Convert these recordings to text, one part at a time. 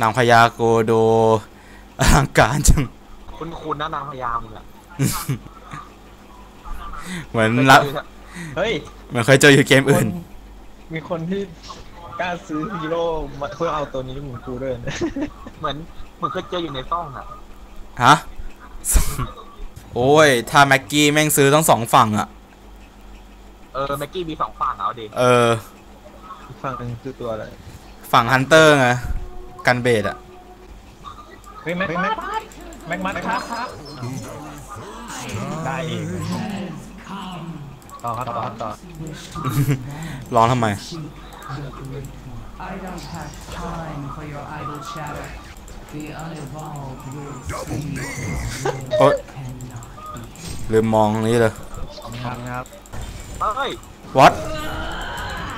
นางพญาโกโดอลังการจัง คุณคุณนะนางพญามึงอะเหมือนละเฮ้ยเหมือนเคยเจออยู่เกมอื่น มีคนที่กล้าซื้อฮีโร่มาเพื่อเอาตัวนี้เหมือนกูด้วยนะเหมือนเหมือนเคยเจออยู่ในซ่องอะฮะโอ้ย ถ้าแม็กกี้แม่งซื้อต้องสองฝั่งอะเออแม็กกี้มีสองฝั่งเอาดิ เอออีกฝั่งหนึงคือตัวอะไร ฝั่งฮันเตอร์ไง กันเบดอะเฮ้ยแม็กแม็กแม็กมัดครับได้เองต่อครับต่อครับต่อร้องทำไม I don't have time for your idle chatter. The unevolved will see โอ๊ย cannot ลืมมองนี้เลยครับครับเฮ้ยวัด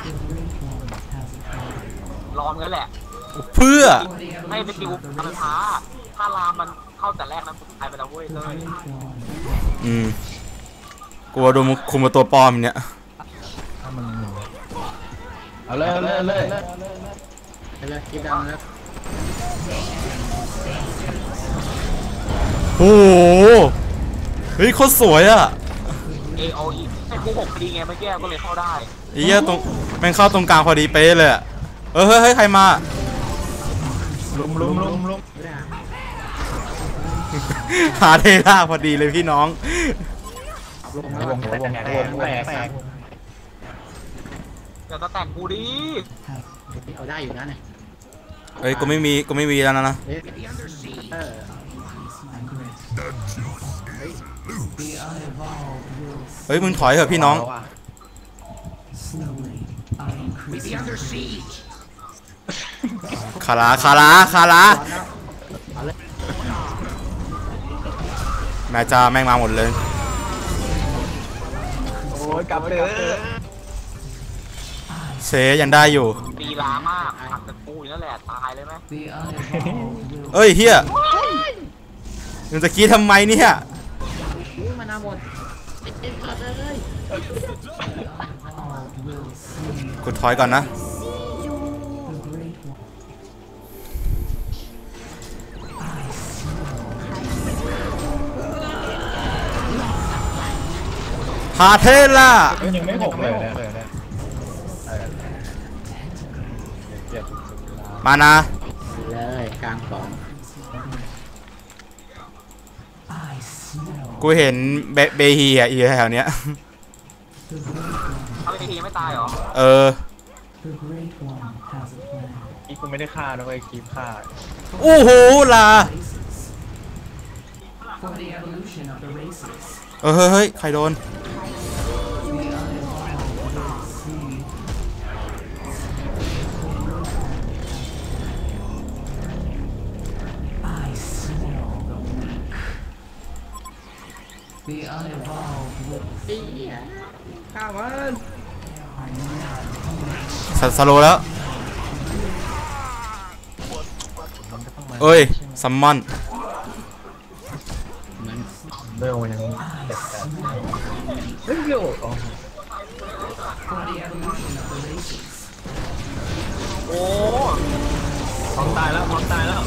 The great one has a plan. รอมงั้นแหละ เพื่อ For the ให้ส evolution กิล of the มัน races, ช้าถ้าลามมันเข้าแต่แรกนั้นตายไปแล้วเว้ย the เลย great one อืมกลัวโดนคุมมาตัวปลอมเนี่ยเอาเลยเอาเลยเอาเลยโอ้โหเฮ้ยโคตรสวยอะเอโออีให้กูหกพอดีไงเมื่อกี้ก็เลยเข้าได้ไอ้เหี้ยตรงแม่งเข้าตรงกลางพอดีเป๊ะเลยอะเออเฮ้ยเฮ้ยใครมา ลุมลุมลุมลุมหาเทล่าพอดีเลยพี่น้องวงแตกแตกแตกเดี๋ยวจะแต่งกูดิเอาได้อยู่นะเนี่ยเอ้ยกูไม่มีกูไม่มีแล้วนะนะเฮ้ยมึงถอยเถอะพี่น้อง slowly increase. คาราคาราคาราแม่จ้าแม่งมาหมดเลย โอ้ยกลับเลยเซยังได้อยู่ดีลามากหักแต่กูอยู่นั่นแหละตายเลยไหม The unevolved will เอ้ยเฮียมึงจะกี้ทำไมเนี่ยอุ้ยมานาหมดเอ็ดเอ็ดก่อนเลย evolved will see กูถอยก่อนนะ พาเทล่ายังไม่หกเลยนะเจ็บมานะเลยกลางสอง I smell กูเห็นเบเบฮีอะอยู่แถวๆเนี้ยเอาไปทีไม่ตายเหรอ เออ the great one has a plan. อีกูไม่ได้ฆ่าด้วยคลิปฆ่าโอ้โหลา Races. For the evolution of the races. เออเฮ้ยเฮ้ย ใครโดน The unevolved will ไอ้เหี้ยข้าวมันสสโลว์แล้ว เอ้ยซัมมอนเบลยังเจ็บแต่เฮ้ยเบลอ๋อ for the evolution of the races. โอ้พร้อมตายแล้วพร้อมตายแล้ว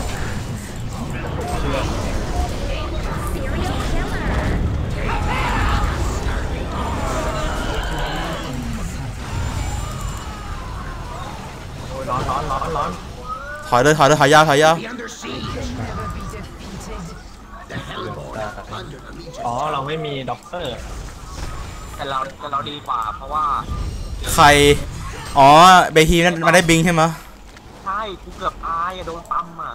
ถอยเลยถอยเลยถอยยาวถอยยาวอ๋อเราไม่มีด็อกเตอร์แต่เราแต่เราดีกว่าเพราะว่าใคร อ๋อเบฮีนั่นมาได้บิงใช่ไหมใช่กูเกือบตายอะโดนปั๊มอะ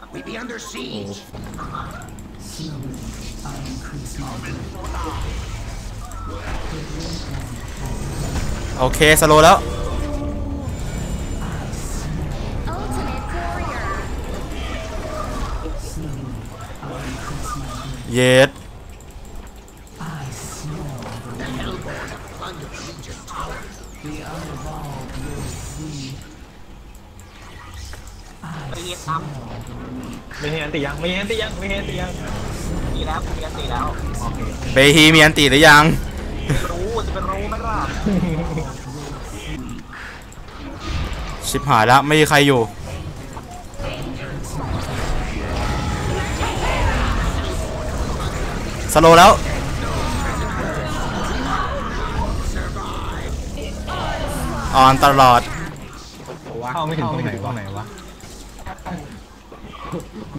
I increase my grip. โอเคสโลว์แล้ว เยส I smell the The unevolved will see. ไปเรียนปั๊มไม่เห็นตียังไม่เห็นตียังไม่เห็นตียังดีแล้วกูเรียนตีแล้วโอเคเบฮีมีอันติหรือยังรู้จะเป็นรู้ไหมล่ะชิบหายแล้วไม่มีใครอยู่ สโลว์แล้ว ออนตลอด เข้าไม่ถึงตรงไหนวะไหนวะ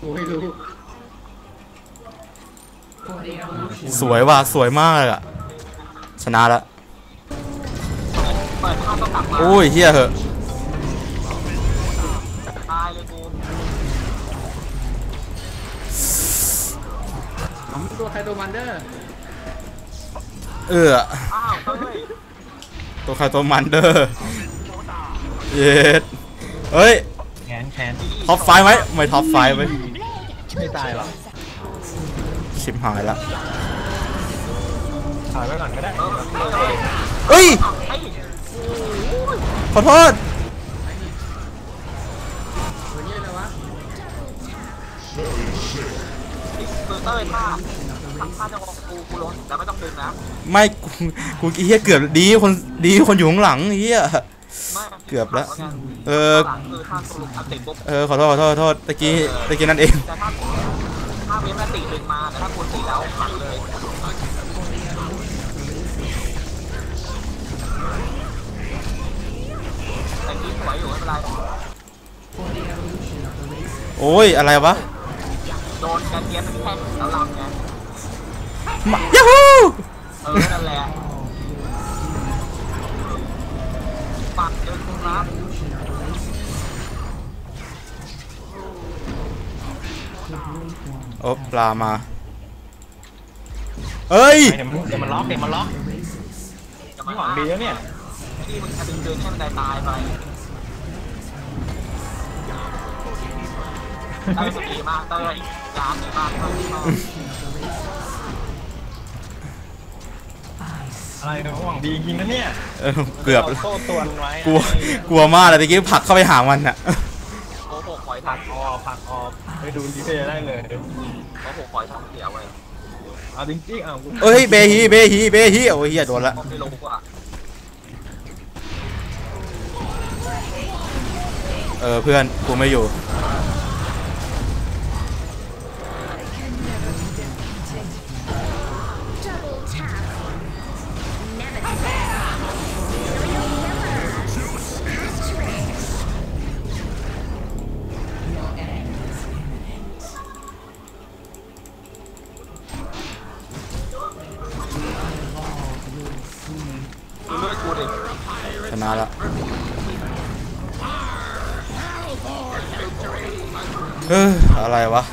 กูไม่รู้ For the evolution สวยว่ะสวยมากเลยอะชนะแล้วเปิดภาพต้องกลับมาโอ้ยเฮียเหอะ ตัวใครตัวมันเด้อเอออ้าวเฮ้ยตัวใครตัวมันเด้อเย็ดเฮ้ยแขนแขนท็อปไฟว์ไหมไม่ท็อปไฟว์ไว้ยไม่ตายหรอกชิบหายละถอยไว้ก่อนก็ได้เออเออเฮ้ยเอ้ยไอ้ขอโทษ เตอร์ท่าท่าจะของกูกูลงแล้วไม่ต้องดึงนะไม่กูกูเฮียเกือบดีคนดีคนอยู่ข้างหลังเฮียไม่เกือบแล้ว เอเออหลังคือท่าตัวลุกอันติดปุ๊บเออขอโทษขอโทษขอโทษตะกี้ตะกี้นั่นเองแต่ถ้าถ้าเว้นมาตีดึงมาแต่ถ้าคุณตีแล้วหักเลยแต่กี้สวยอยู่ไม่เป็นไร for the evolution of the race. โอ้ยอะไรวะ โดนกันเทียบเป็นแท่งแล้วลำไงมายูฮูเออนั่นแหละปักเดินคุณรับโอ้ปลามาเอ้ยเดี๋ยวมันเดี๋ยวมันล็อกเดี๋ยวมันล็อกจะไม่มาหวังดีแล้วเนี่ย ที่มึงจะดึงเดินให้มันได้ตายไป เต้ยสตีมากเต้ยยามดีมากเต้ยดีมากอะไรเนี่ยหวังดีจริงนะเนี่ยเออเกือบาโซ่ตวนไว้กลัวกลัวมากเลยตะกี้ผลักเข้าไปหามันอะ โอ้โหคอยทัผันกออกผักออกไปดูดีเพย์ได้เลย โอ้โหคอยทันเสียเว้ยเอาจริงๆเอากูเอ้ยเบฮีเบฮีเบฮีโอ้ยเฮียโดนละก็ไม่รู้ว่าเออเพื่อนกูไม่อยู่ นะแล้วเอออะไรวะ